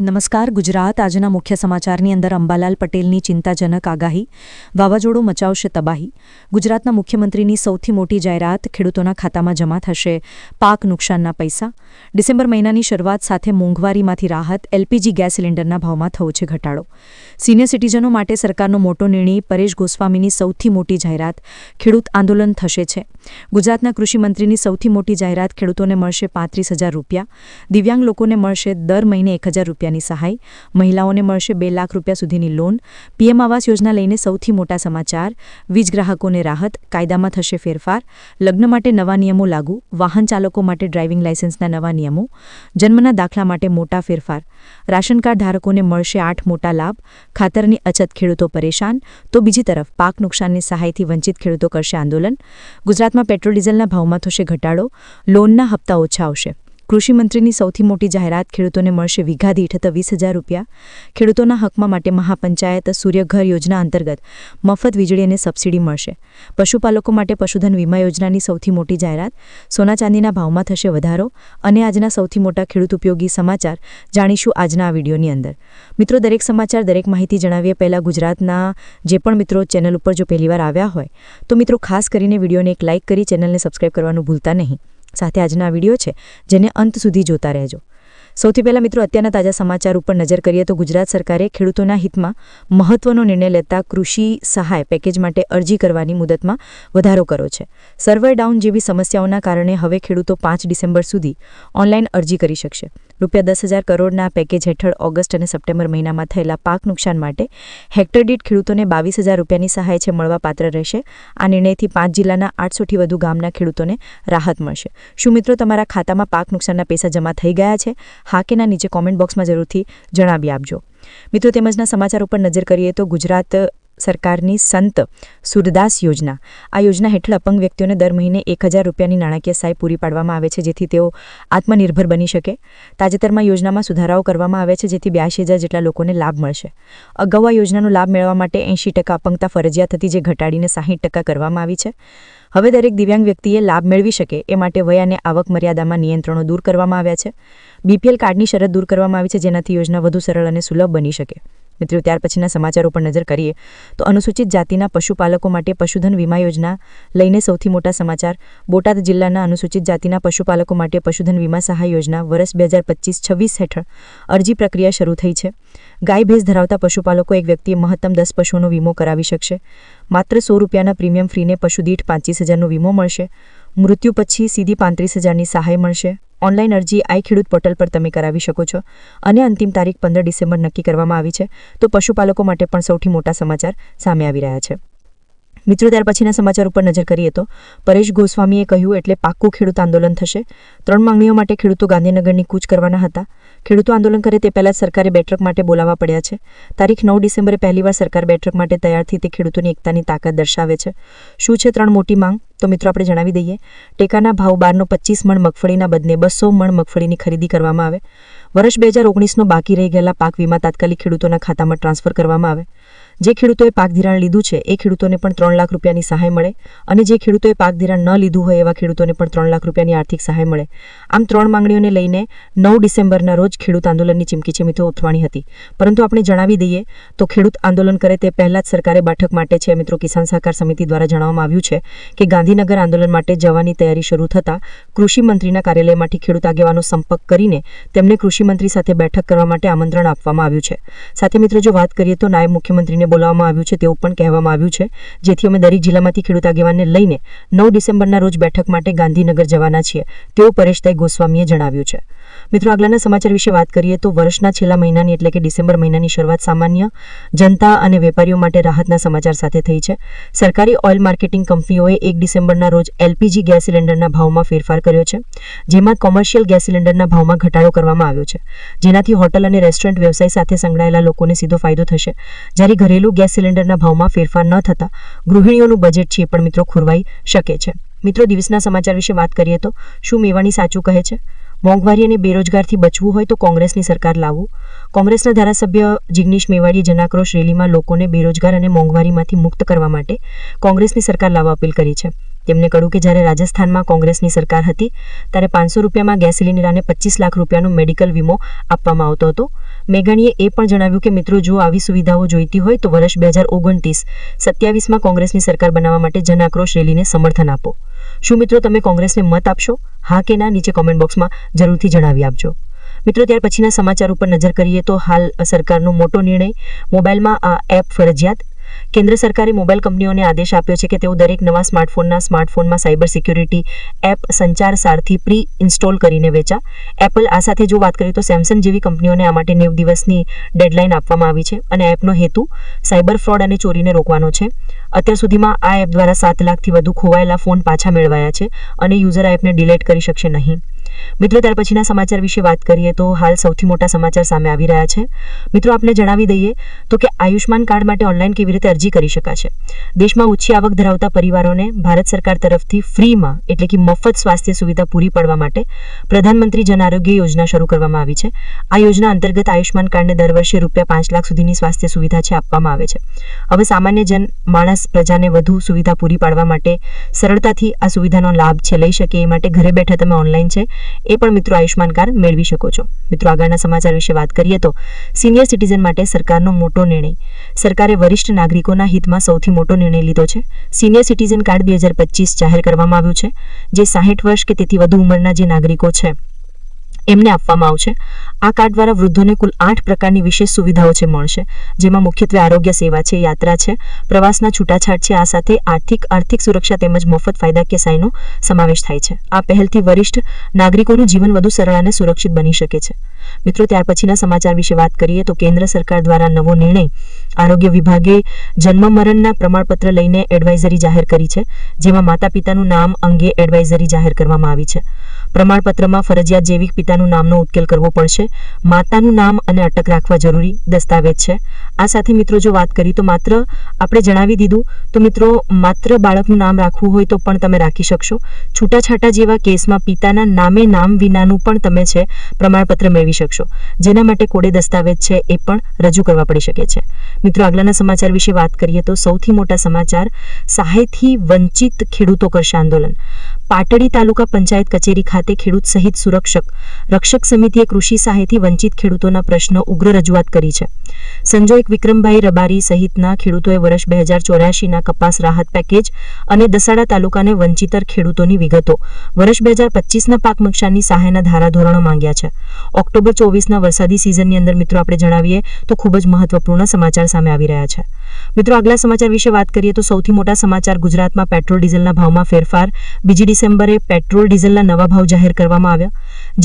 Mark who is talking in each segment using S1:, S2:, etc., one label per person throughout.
S1: નમસ્કાર, ગુજરાત આજના મુખ્ય સમાચારની અંદર અંબાલાલ પટેલની ચિંતાજનક આગાહી, વાવાઝોડું મચાવશે તબાહી. ગુજરાતના મુખ્યમંત્રીની સૌથી મોટી જાહેરાત, ખેડૂતોના ખાતામાં જમા થશે પાક નુકસાનના પૈસા. ડિસેમ્બર મહિનાની શરૂઆત સાથે મોંઘવારીમાંથી રાહત, એલપીજી ગેસ સિલિન્ડરના ભાવમાં થયો છે ઘટાડો. સિનિયર સિટીઝનો માટે સરકારનો મોટો નિર્ણય, પરેશ ગોસ્વામીની સૌથી મોટી જાહેરાત, ખેડૂત આંદોલન થશે છે. ગુજરાતના કૃષિમંત્રીની સૌથી મોટી જાહેરાત, ખેડૂતોને મળશે પાંત્રીસ હજાર રૂપિયા. દિવ્યાંગ લોકોને મળશે દર મહિને એક હજાર રૂપિયાની સહાય. મહિલાઓને મળશે બે લાખ રૂપિયા સુધીની લોન. પીએમ આવાસ યોજના લઈને સૌથી મોટા સમાચાર. વીજ ગ્રાહકોને રાહત. કાયદામાં થશે ફેરફાર. લગ્ન માટે નવા નિયમો લાગુ. વાહન ચાલકો માટે ડ્રાઇવિંગ લાયસન્સના નવા નિયમો. જન્મના દાખલા માટે મોટા ફેરફાર. રાશન કાર્ડ ધારકોને મળશે આઠ મોટા લાભ. ખાતરની અછત ખેડૂતો પરેશાન. તો બીજી તરફ, પાક નુકસાનની સહાયથી વંચિત ખેડૂતો કરશે આંદોલન. ગુજરાતમાં પેટ્રોલ ડીઝલના ભાવમાં થશે ઘટાડો. લોનના હપ્તા ઓછા આવશે. કૃષિમંત્રીની સૌથી મોટી જાહેરાત ખેડૂતોને મળશે વીઘા દીઠ વીસ હજાર રૂપિયા. ખેડૂતોના હકમાં માટે મહાપંચાયત સૂર્યઘર યોજના અંતર્ગત મફત વીજળી અને સબસિડી મળશે. પશુપાલકો માટે પશુધન વીમા યોજનાની સૌથી મોટી જાહેરાત. સોના ચાંદીના ભાવમાં થશે વધારો અને આજના સૌથી મોટા ખેડૂત ઉપયોગી સમાચાર જાણીશું આજના આ વિડીયોની અંદર. મિત્રો, દરેક સમાચાર, દરેક માહિતી જણાવીએ પહેલાં ગુજરાતના જે પણ મિત્રો ચેનલ ઉપર જો પહેલીવાર આવ્યા હોય, તો મિત્રો, ખાસ કરીને વિડીયોને એક લાઇક કરી ચેનલને સબસ્ક્રાઇબ કરવાનું ભૂલતા નહીં. સાથે આજના વીડિયો છે જેને અંત સુધી જોતા રહેજો. સૌથી પહેલાં મિત્રો, અત્યારના તાજા સમાચાર ઉપર નજર કરીએ તો ગુજરાત સરકારે ખેડૂતોના હિતમાં મહત્વનો નિર્ણય લેતા કૃષિ સહાય પેકેજ માટે અરજી કરવાની મુદતમાં વધારો કર્યો છે. સર્વર ડાઉન જેવી સમસ્યાઓના કારણે હવે ખેડૂતો પાંચ ડિસેમ્બર સુધી ઓનલાઈન અરજી કરી શકશે. રૂપિયા દસ હજાર કરોડના પેકેજ હેઠળ ઓગસ્ટ અને સપ્ટેમ્બર મહિનામાં થયેલા પાક નુકસાન માટે હેક્ટર દીઠ ખેડૂતોને બાવીસ હજાર રૂપિયાની સહાય છે મળવા પાત્ર રહેશે. આ નિર્ણયથી પાંચ જિલ્લાના આઠસોથી વધુ ગામના ખેડૂતોને રાહત મળશે. શું મિત્રો, તમારા ખાતામાં પાક નુકસાનના પૈસા જમા થઈ ગયા છે? હા કે ના નીચે કોમેન્ટ બોક્સમાં જરૂરથી જણાવી આપજો. મિત્રો, તેમજના સમાચાર ઉપર નજર કરીએ તો ગુજરાત સરકારની સંત સુરદાસ યોજના. આ યોજના હેઠળ અપંગ વ્યક્તિઓને દર મહિને એક હજાર રૂપિયાની નાણાકીય સહાય પૂરી પાડવામાં આવે છે, જેથી તેઓ આત્મનિર્ભર બની શકે. તાજેતરમાં યોજનામાં સુધારાઓ કરવામાં આવે છે, જેથી બ્યાસી હજાર જેટલા લોકોને લાભ મળશે. અગાઉ આ યોજનાનો લાભ મેળવવા માટે એંશી ટકા અપંગતા ફરજિયાત હતી, જે ઘટાડીને સાહીઠ ટકા કરવામાં આવી છે. હવે દરેક દિવ્યાંગ વ્યક્તિએ લાભ મેળવી શકે, એ માટે વય અને આવક મર્યાદામાં નિયંત્રણો દૂર કરવામાં આવ્યા છે. બીપીએલ કાર્ડની શરત દૂર કરવામાં આવી છે, જેનાથી યોજના વધુ સરળ અને સુલભ બની શકે. મિત્રો, ત્યાર પછીના સમાચારો પર નજર કરીએ તો અનુસૂચિત જાતિના પશુપાલકો માટે પશુધન વીમા યોજના લઈને સૌથી મોટા સમાચાર. બોટાદ જિલ્લાના અનુસૂચિત જાતિના પશુપાલકો માટે પશુધન વીમા સહાય યોજના વર્ષ બે હજાર પચીસ છવ્વીસ હેઠળ અરજી પ્રક્રિયા શરૂ થઈ છે. ગાય ભેંસ ધરાવતા પશુપાલકો એક વ્યક્તિએ મહત્તમ દસ પશુઓનો વીમો કરાવી શકશે. માત્ર સો રૂપિયાના પ્રીમિયમ ફ્રીને પશુદીઠ પાંચીસ હજારનો વીમો મળશે. મૃત્યુ પછી સીધી પાંત્રીસ હજારની સહાય મળશે. ઓનલાઈન અરજી આઈ ખેડૂત પોર્ટલ પર તમે કરાવી શકો છો. અને અંતિમ તારીખ પંદર ડિસેમ્બર નક્કી કરવામાં આવી છે. તો પશુપાલકો માટે પણ સૌથી મોટા સમાચાર સામે આવી રહ્યા છે. મિત્રો, ત્યાર પછીના સમાચાર ઉપર નજર કરીએ તો પરેશ ગોસ્વામીએ કહ્યું એટલે પાક્કું ખેડૂત આંદોલન થશે. ત્રણ માંગણીઓ માટે ખેડૂતો ગાંધીનગરની કૂચ કરવાના હતા. ખેડૂતો આંદોલન કરે તે પહેલાં સરકારે બેઠક માટે બોલાવવા પડ્યા છે. તારીખ નવ ડિસેમ્બરે પહેલીવાર સરકાર બેઠક માટે તૈયારથી તે ખેડૂતોની એકતાની તાકાત દર્શાવે છે. શું છે ત્રણ મોટી માંગ? તો મિત્રો આપણે જણાવી દઈએ. ટેકાના ભાવ બારનો પચીસ મણ મગફળીના બદલે બસો મણ મગફળીની ખરીદી કરવામાં આવે. વર્ષ બે હજાર ઓગણીસનો બાકી રહી ગયેલા પાક વીમા તાત્કાલિક ખેડૂતોના ખાતામાં ટ્રાન્સફર કરવામાં આવે. જે ખેડૂતોએ પાક ધિરાણ લીધું છે, એ ખેડૂતોને પણ ત્રણ લાખ રૂપિયાની સહાય મળે અને જે ખેડૂતોએ પાક ધિરાણ ન લીધું હોય એવા ખેડૂતોને પણ ત્રણ લાખ રૂપિયાની આર્થિક સહાય મળે. આમ ત્રણ માંગણીઓને લઈને નવ ડિસેમ્બરના રોજ ખેડૂત આંદોલનની ચીમકી છે ઉઠવાની હતી. પરંતુ આપણે જણાવી દઈએ તો ખેડૂત આંદોલન કરે તે પહેલા જ સરકારે બેઠક માટે છે મિત્રો કિસાન સહકાર સમિતિ દ્વારા જણાવવામાં આવ્યું છે કે ગાંધીનગર આંદોલન માટે જવાની તૈયારી શરૂ થતાં કૃષિમંત્રીના કાર્યાલયમાંથી ખેડૂત આગેવાનો સંપર્ક કરીને તેમને કૃષિમંત્રી સાથે બેઠક કરવા માટે આમંત્રણ આપવામાં આવ્યું છે. સાથે મિત્રો જો વાત કરીએ તો નાયબ મુખ્યમંત્રીને બોલાવવામાં આવ્યું છે તેવું પણ કહેવામાં આવ્યું છે. જેથી અમે દરેક જિલ્લામાંથી ખેડૂત આગેવાનને લઈને નવ ડિસેમ્બરના રોજ બેઠક માટે ગાંધીનગર જવાના છીએ, તેવું પરેશભાઈ ગોસ્વામીએ જણાવ્યું છે. મિત્રો આગલાના સમાચાર વિશે વાત કરીએ તો વર્ષના છેલ્લા મહિનાની એટલે કે ડિસેમ્બર મહિનાની શરૂઆત સામાન્ય જનતા અને વેપારીઓ માટે રાહતના સમાચાર સાથે થઈ છે. સરકારી ઓઇલ માર્કેટિંગ કંપનીઓએ એક ડિસેમ્બરના રોજ એલપીજી ગેસ સિલિન્ડરના ભાવમાં ફેરફાર કર્યો છે. જેમાં કોમર્શિયલ ગેસ સિલિન્ડરના ભાવમાં ઘટાડો કરવામાં આવ્યો છે. જેનાથી હોટલ અને રેસ્ટોરન્ટ વ્યવસાય સાથે સંકળાયેલા લોકોને સીધો ફાયદો થશે. જ્યારે ઘરેલું ગેસ સિલિન્ડરના ભાવમાં ફેરફાર ન થતાં ગૃહિણીઓનું બજેટ છે પણ મિત્રો ખોરવાઈ શકે છે. મિત્રો, દિવસના સમાચાર વિશે વાત કરીએ તો શું મેવાણી સાચું કહે છે? મોંઘવારી અને બેરોજગારથી બચવું હોય તો કોંગ્રેસની સરકાર લાવવું. કોંગ્રેસના ધારાસભ્ય જિગ્નેશ મેવાડીએ જનાક્રોશ રેલીમાં લોકોને બેરોજગાર અને મોંઘવારીમાંથી મુક્ત કરવા માટે કોંગ્રેસની સરકાર લાવવા અપીલ કરી છે. તેમણે કહ્યું કે જ્યારે રાજસ્થાનમાં કોંગ્રેસની સરકાર હતી, ત્યારે પાંચસો રૂપિયામાં ગેસ સિલિન્ડર અને પચીસ લાખ રૂપિયાનો મેડિકલ વીમો આપવામાં આવતો હતો.
S2: મેઘાણીએ એ પણ જણાવ્યું કે મિત્રો, જો આવી સુવિધાઓ જોઈતી હોય તો વર્ષ બે હજાર ઓગણત્રીસ સત્યાવીસમાં કોંગ્રેસની સરકાર બનાવવા માટે જનાક્રોશ રેલીને સમર્થન આપો. શું મિત્રો તમે કોંગ્રેસને મત આપશો? હા કે ના, નીચે કોમેન્ટ બોક્સમાં જરૂરથી જણાવી આપજો. મિત્રો, ત્યાર પછીના સમાચાર ઉપર નજર કરીએ તો હાલ સરકારનો મોટો નિર્ણય, મોબાઈલમાં આ એપ ફરજિયાત કેન્દ્ર સરકારે મોબાઈલ કંપનીઓને આદેશ આપ્યો છે કે તેઓ દરેક નવા સ્માર્ટફોનના સ્માર્ટફોનમાં cyber security app Sanchar Saathi pre install કરીને વેચા. એપલ આ સાથે જો વાત કરીએ તો સેમસંગ જેવી કંપનીઓને આ માટે નેવ દિવસની ડેડલાઇન આપવામાં આવી છે અને એપનો હેતુ સાયબર ફ્રોડ અને ચોરીને રોકવાનો છે. અત્યાર સુધીમાં આ એપ દ્વારા સાત લાખથી વધુ ખોવાયેલા ફોન પાછા મેળવાયા છે અને યુઝર આ એપને ડિલેટ કરી શકશે નહીં. મિત્રો, ત્યાર પછીના સમાચાર વિશે વાત કરીએ તો હાલ સૌથી મોટા સમાચાર સામે આવી રહ્યા છે. મિત્રો, આપને જણાવી દઈએ તો કે આયુષ્માન કાર્ડ માટે ઓનલાઈન કેવી રીતે અરજી કરી શકાશે? દેશમાં ઓછી આવક ધરાવતા પરિવારોને ભારત સરકાર તરફથી ફ્રીમાં, એટલે કે મફત સ્વાસ્થ્ય સુવિધા પૂરી પાડવા માટે પ્રધાનમંત્રી જન આરોગ્ય યોજના શરૂ કરવામાં આવી છે. આ યોજના અંતર્ગત આયુષ્માન કાર્ડને દર વર્ષે રૂપિયા પાંચ લાખ સુધીની સ્વાસ્થ્ય સુવિધા છે આપવામાં આવે છે. હવે સામાન્ય જન માણસ પ્રજાને વધુ સુવિધા પૂરી પાડવા માટે સરળતાથી આ સુવિધાનો લાભ છે, લઈ શકે એ માટે ઘરે બેઠા તમે ઓનલાઈન છે. એ પણ મિત્રો આયુષ્માન કાર્ડ મેળવી શકો છો. મિત્રો આગળના સમાચાર વિશે વાત કરીએ તો સિનિયર સિટીઝન માટે સરકારનો મોટો નિર્ણય. સરકારે વરિષ્ઠ નાગરિકોના હિતમાં સૌથી મોટો નિર્ણય લીધો છે. સિનિયર સિટીઝન કાર્ડ બે હજાર પચીસ જાહેર કરવામાં આવ્યું છે, જે સાહીઠ વર્ષ કે તેથી વધુ ઉંમરના જે નાગરિકો છે. એમને આપવામાં આવશે. આ કાર્ડ દ્વારા વૃદ્ધોને કુલ આઠ પ્રકારની વિશેષ સુવિધાઓ છે, મળશે. જેમાં મુખ્યત્વે આરોગ્ય સેવા છે, યાત્રા છે, પ્રવાસના છૂટાછાટ છે, આ સાથે આર્થિક આર્થિક સુરક્ષા તેમજ મફત ફાયદાકીય સહાયનો સમાવેશ થાય છે. આ પહેલથી વરિષ્ઠ નાગરિકોનું જીવન વધુ સરળ અને સુરક્ષિત બની શકે છે. મિત્રો, ત્યાર પછીના સમાચાર વિશે વાત કરીએ તો કેન્દ્ર સરકાર દ્વારા નવો નિર્ણય આરોગ્ય વિભાગે જન્મ મરણના પ્રમાણપત્ર લઈને એડવાઇઝરી જાહેર કરી છે, જેમાં માતા પિતાનું નામ અંગે એડવાઇઝરી જાહેર કરવામાં આવી છે. પ્રમાણપત્રમાં ફરજિયાત જૈવિક પિતાનું નામનો ઉકેલ કરવો પડશે. માતાનું નામ અને અટક રાખવા જરૂરી દસ્તાવેજ છે. આ સાથે મિત્રો જો વાત કરી તો માત્ર આપણે જણાવી દીધું, તો મિત્રો માત્ર બાળકનું નામ રાખવું હોય તો પણ તમે રાખી શકશો. છૂટાછાટા જેવા કેસમાં પિતાના નામે નામ વિનાનું પણ તમે છે, પ્રમાણપત્ર મેળવી શકશો. જેના માટે કોડે દસ્તાવેજ છે એ પણ રજૂ કરવા પડી શકે છે. મિત્રો આગલાના સમાચાર વિશે વાત કરીએ તો સૌથી મોટા સમાચાર, સહાયથી વંચિત ખેડૂતો કરશે આંદોલન. પાટડી તાલુકા પંચાયત કચેરી ખાતે ખેડૂત સહિત સુરક્ષક, રક્ષક સમિતિએ કૃષિ સહાયથી વંચિત ખેડૂતોના પ્રશ્નો ઉગ્ર રજૂઆત કરી છે. સંજોયક વિક્રમભાઈ રબારી સહિતના ખેડૂતોએ વર્ષ બે હજાર ચોર્યાસીના કપાસ રાહત પેકેજ અને દસાડા તાલુકાને વંચિતર ખેડૂતોની વિગતો વર્ષ બે હજાર પચીસના પાક નુકસાનની સહાયના ધારાધોરણો માંગ્યા છે. ઓક્ટોબર ચોવીસના વરસાદી સિઝનની અંદર મિત્રો આપણે જણાવીએ તો ખૂબ જ મહત્વપૂર્ણ સમાચાર સામે આવી રહ્યા છે. મિત્રો, આગલા સમાચાર વિશે વાત કરીએ તો સૌથી મોટા સમાચાર ગુજરાતમાં પેટ્રોલ ડીઝલના ભાવમાં ફેરફાર. બીજી ડિસેમ્બરે પેટ્રોલ ડીઝલના નવા ભાવ જાહેર કરવામાં આવ્યા.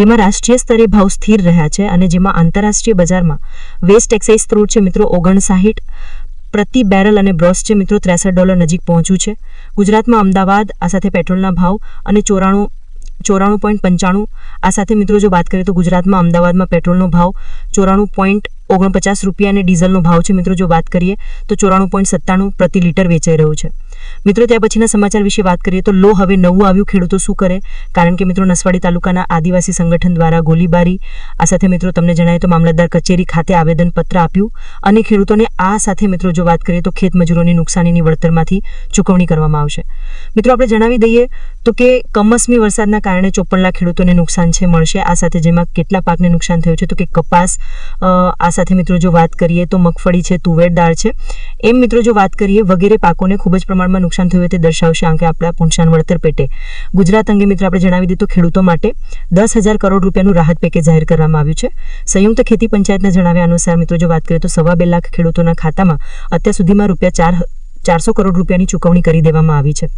S2: જેમાં રાષ્ટ્રીય સ્તરે ભાવ સ્થિર રહ્યા છે અને જેમાં આંતરરાષ્ટ્રીય બજારમાં વેસ્ટ એક્સાઇઝ સ્ત્રોત છે મિત્રો ઓગણસાહીઠ, પ્રતિ બેરલ અને બ્રોસ છે મિત્રો ત્રેસઠ ડોલર નજીક પહોંચ્યું છે. ગુજરાતમાં અમદાવાદ, આ સાથે પેટ્રોલના ભાવ અને ચોરાણું ચોરાણું પોઈન્ટ પંચાણું, આ સાથે મિત્રો જો વાત કરીએ તો ગુજરાતમાં અમદાવાદમાં પેટ્રોલનો ભાવ ચોરાણું પોઈન્ટ ઓગણપચાસ રૂપિયા અને ડીઝલનો ભાવ છે. મિત્રો, જો વાત કરીએ તો ચોરાણું પોઈન્ટ સત્તાણું પ્રતિ લીટર વેચાઈ રહ્યું છે. મિત્રો, ત્યાર પછીના સમાચાર વિશે વાત કરીએ તો લો હવે નવું આવ્યું, ખેડૂતો શું કરે? કારણ કે મિત્રો, નસવાડી તાલુકાના આદિવાસી સંગઠન દ્વારા ગોલીબારી. આ સાથે મિત્રો, તમને જણાય તો મામલતદાર કચેરી ખાતે આવેદનપત્ર આપ્યું અને ખેડૂતોને આ સાથે મિત્રો, જો વાત કરીએ તો ખેત મજૂરોની નુકસાનીની વળતરમાંથી ચૂકવણી કરવામાં આવશે. મિત્રો, આપણે જણાવી દઈએ તો કે કમોસમી વરસાદના કારણે ચોપન ખેડૂતોને નુકસાન છે, મળશે. આ સાથે જેમાં કેટલા પાકને નુકસાન થયું છે, તો કે કપાસ આ સાથે મિત્રો, જો વાત કરીએ તો મગફળી છે, તુવેર દાળ છે. એમ મિત્રો, જો વાત કરીએ વગેરે પાકોને ખૂબ જ પ્રમાણમાં નુકસાન થયું તે દર્શાવશે આંકે આપણા પુનશાન વળતર પેટે. ગુજરાત અંગે મિત્રો આપણે જણાવી દીધું ખેડૂતો માટે દસ હજાર કરોડ રૂપિયાનું રાહત પેકેજ જાહેર કરવામાં આવ્યું છે. સંયુક્ત ખેતી પંચાયતના જણાવ્યા અનુસાર મિત્રો જો વાત કરીએ તો સવા બે લાખ ખેડૂતોના ખાતામાં અત્યાર સુધીમાં રૂપિયા ચાર ચારસો કરોડ રૂપિયાની ચૂકવણી કરી દેવામાં આવી છે.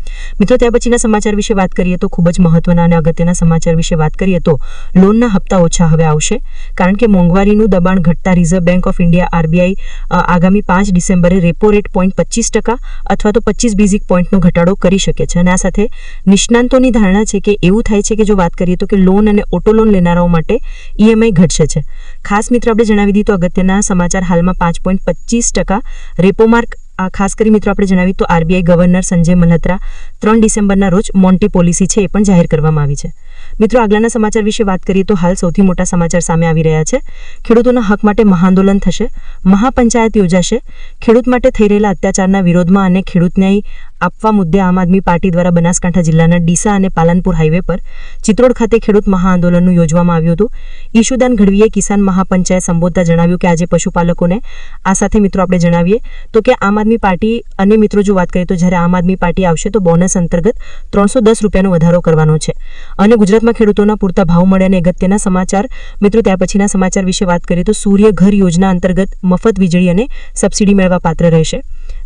S2: મિત્રો, ત્યાર પછીના સમાચાર વિશે વાત કરીએ તો ખૂબ જ મહત્વના અને અગત્યના સમાચાર વિશે વાત કરીએ તો લોનના હપ્તા ઓછા હવે આવશે, કારણ કે મોંઘવારીનું દબાણ ઘટતા reserve bank of India RBI આગામી પાંચ ડિસેમ્બરે રેપો રેટ પોઈન્ટ પચીસ ટકા અથવા તો પચીસ બેઝિક પોઈન્ટનો ઘટાડો કરી શકે છે. અને આ સાથે નિષ્ણાંતોની ધારણા છે કે એવું થાય છે કે જો વાત કરીએ તો કે લોન અને ઓટો લોન લેનારાઓ માટે ઈએમઆઈ ઘટશે છે. ખાસ મિત્રો, આપણે જણાવી દીધું અગત્યના સમાચાર હાલમાં પાંચ પોઈન્ટ પચીસ ટકા રેપો માર્ક ખાસ કરી મિત્રો આપણે જણાવી તો આરબીઆઈ ગવર્નર સંજય મલ્હત્રા ત્રણ ડિસેમ્બરના રોજ મોન્ટી પોલિસી છે એ પણ જાહેર કરવામાં આવી છે. મિત્રો આગલાના સમાચાર વિશે વાત કરીએ તો હાલ સૌથી મોટા સમાચાર સામે આવી રહ્યા છે. ખેડૂતોના હક માટે મહાઆંદોલન થશે, મહાપંચાયત યોજાશે. ખેડૂત માટે થઈ રહેલા અત્યાચારના વિરોધમાં અને ખેડૂત ન્યાય આપવા મુદ્દે આમ આદમી પાર્ટી દ્વારા બનાસકાંઠા જિલ્લાના ડીસા અને પાલનપુર હાઈવે પર ચિત્રોડ ખાતે ખેડૂત મહાઆંદોલનનું યોજવામાં આવ્યું હતું. ઈશુદાન ગઢવીએ કિસાન મહાપંચાયત સંબોધતા જણાવ્યું કે, આજે પશુપાલકોને આ સાથે મિત્રો આપણે જણાવીએ તો કે આમ આદમી પાર્ટી અને મિત્રો જો વાત કરીએ તો જ્યારે આમ આદમી પાર્ટી આવશે તો બોનસ અંતર્ગત ત્રણસો દસ રૂપિયાનો વધારો કરવાનો છે અને ગુજરાતમાં ખેડૂતોના પૂરતા ભાવ મળે અને અગત્યના સમાચાર, મિત્રો ત્યાર પછીના સમાચાર વિશે વાત કરીએ તો સૂર્ય ઘર યોજના અંતર્ગત મફત વીજળી અને સબસિડી મેળવવા પાત્ર રહેશે.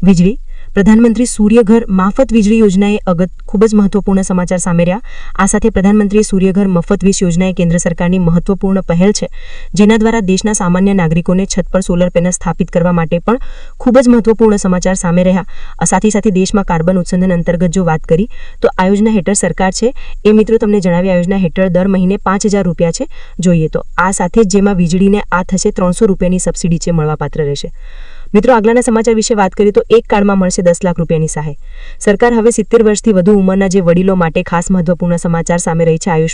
S2: વીજળી પ્રધાનમંત્રી સૂર્યઘર માફત વીજળી યોજનાએ અગત ખૂબ જ મહત્વપૂર્ણ સમાચાર સામે રહ્યા. આ સાથે પ્રધાનમંત્રી સૂર્યઘર મફત વીજ યોજના એ કેન્દ્ર સરકારની મહત્વપૂર્ણ પહેલ છે, જેના દ્વારા દેશના સામાન્ય નાગરિકોને છત પર સોલર પેનલ સ્થાપિત કરવા માટે પણ ખૂબ જ મહત્વપૂર્ણ સમાચાર સામે રહ્યા. સાથે સાથે દેશમાં કાર્બન ઉત્સર્જન અંતર્ગત જો વાત કરી, તો આ યોજના હેઠળ સરકાર છે. એ મિત્રો તમને જણાવી, આ યોજના હેઠળ દર મહિને પાંચ હજાર રૂપિયા છે. જોઈએ તો આ સાથે જ જેમાં વીજળીને આ થશે ત્રણસો રૂપિયાની સબસિડી છે, મળવાપાત્ર રહેશે. મિત્રો આગલાના સમાચાર વિશે વાત કરીએ તો એક કાર્ડમાં મળશે દસ લાખ રૂપિયાની સહાય. સરકાર હવે સિત્તેર વર્ષથી વધુ ઉંમરના જે વડીલો માટે ખાસ મહત્વપૂર્ણ સમાચાર સામે રહી છે. આયુષ